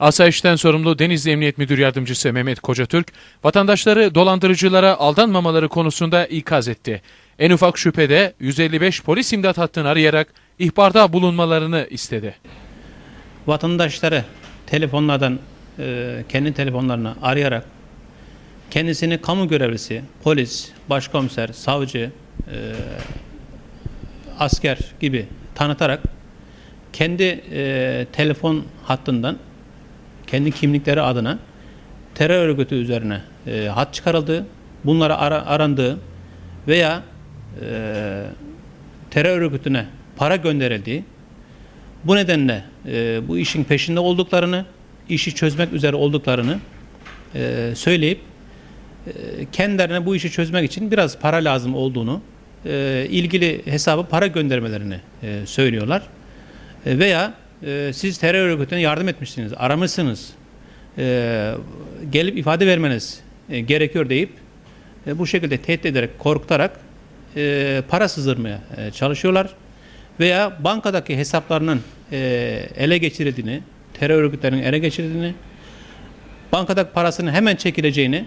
Asayişten sorumlu Denizli Emniyet Müdür Yardımcısı Mehmet Kocatürk, vatandaşları dolandırıcılara aldanmamaları konusunda ikaz etti. En ufak şüphede 155 polis imdat hattını arayarak ihbarda bulunmalarını istedi. vatandaşları telefonlardan e, kendi telefonlarına arayarak kendisini kamu görevlisi, polis, başkomiser, savcı, e, asker gibi tanıtarak kendi e, telefon hattından kendi kimlikleri adına terör örgütü üzerine e, hat çıkarıldığı, bunlara ara- arandığı veya e, terör örgütüne para gönderildiği bu nedenle e, bu işin peşinde olduklarını, işi çözmek üzere olduklarını e, söyleyip e, kendilerine bu işi çözmek için biraz para lazım olduğunu, e, ilgili hesaba para göndermelerini e, söylüyorlar. E, veya e, siz terör örgütüne yardım etmişsiniz, aramışsınız, e, gelip ifade vermeniz e, gerekiyor deyip e, bu şekilde tehdit ederek, korkutarak e, para sızdırmaya çalışıyorlar. Veya bankadaki hesaplarının ele geçirildiğini, terör örgütlerinin ele geçirdiğini, bankadaki parasının hemen çekileceğini,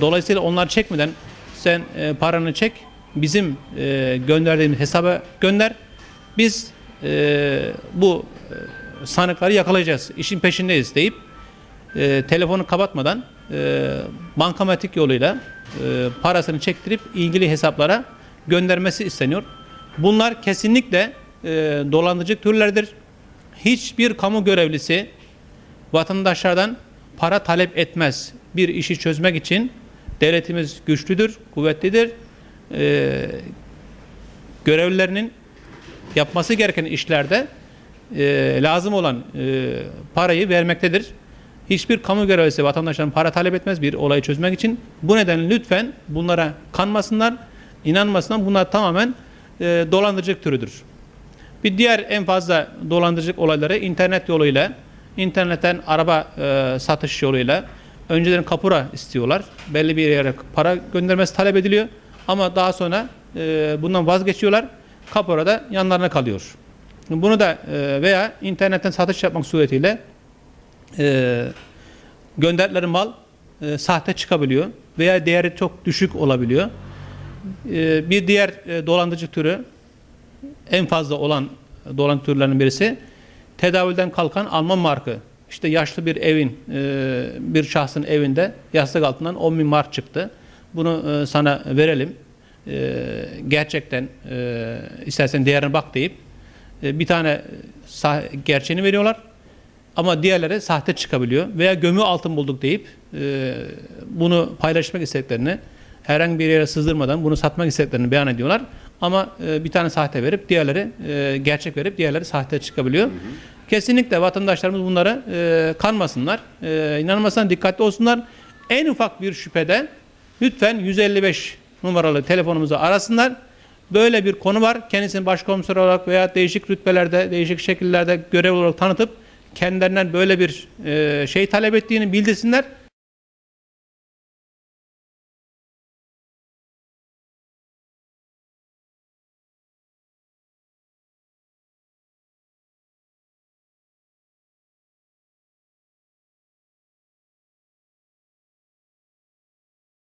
dolayısıyla onlar çekmeden sen paranı çek, bizim gönderdiğimiz hesaba gönder, biz e, bu sanıkları yakalayacağız, işin peşindeyiz deyip e, telefonu kapatmadan e, bankamatik yoluyla e, parasını çektirip ilgili hesaplara göndermesi isteniyor. Bunlar kesinlikle e, dolandırıcı türlerdir. Hiçbir kamu görevlisi vatandaşlardan para talep etmez. Bir işi çözmek için devletimiz güçlüdür, kuvvetlidir. E, görevlilerinin yapması gereken işlerde e, lazım olan e, parayı vermektedir. Hiçbir kamu görevlisi vatandaşların para talep etmez bir olayı çözmek için. Bu nedenle lütfen bunlara kanmasınlar, inanmasınlar. Bunlar tamamen e, dolandırıcılık türüdür. Bir diğer en fazla dolandırıcılık olayları internet yoluyla, internetten araba e, satış yoluyla önceden kapura istiyorlar. Belli bir yere para göndermesi talep ediliyor. Ama daha sonra e, bundan vazgeçiyorlar. Kapora da yanlarına kalıyor. Bunu da e, veya internetten satış yapmak suretiyle e, gönderdikleri mal e, sahte çıkabiliyor veya değeri çok düşük olabiliyor. E, bir diğer e, dolandırıcı türü en fazla olan dolandırıcı türlerinin birisi tedavülden kalkan Alman markı. İşte yaşlı bir evin, bir şahsın evinde yastık altından 10 bin mark çıktı. Bunu sana verelim. E, gerçekten e, istersen değerine bak deyip e, bir tane gerçeğini veriyorlar. Ama diğerleri sahte çıkabiliyor. Veya gömü altın bulduk deyip e, bunu paylaşmak istediklerini herhangi bir yere sızdırmadan bunu satmak istediklerini beyan ediyorlar. Ama e, bir tane sahte verip diğerleri e, gerçek verip diğerleri sahte çıkabiliyor. Kesinlikle vatandaşlarımız bunlara e, kanmasınlar. E, inanmasınlar, dikkatli olsunlar. En ufak bir şüpheden lütfen 155 numaralı telefonumuzu arasınlar. Böyle bir konu var. Kendisini başkomiser olarak veya değişik rütbelerde, değişik şekillerde görev olarak tanıtıp kendilerinden böyle bir e, şey talep ettiğini bildirsinler.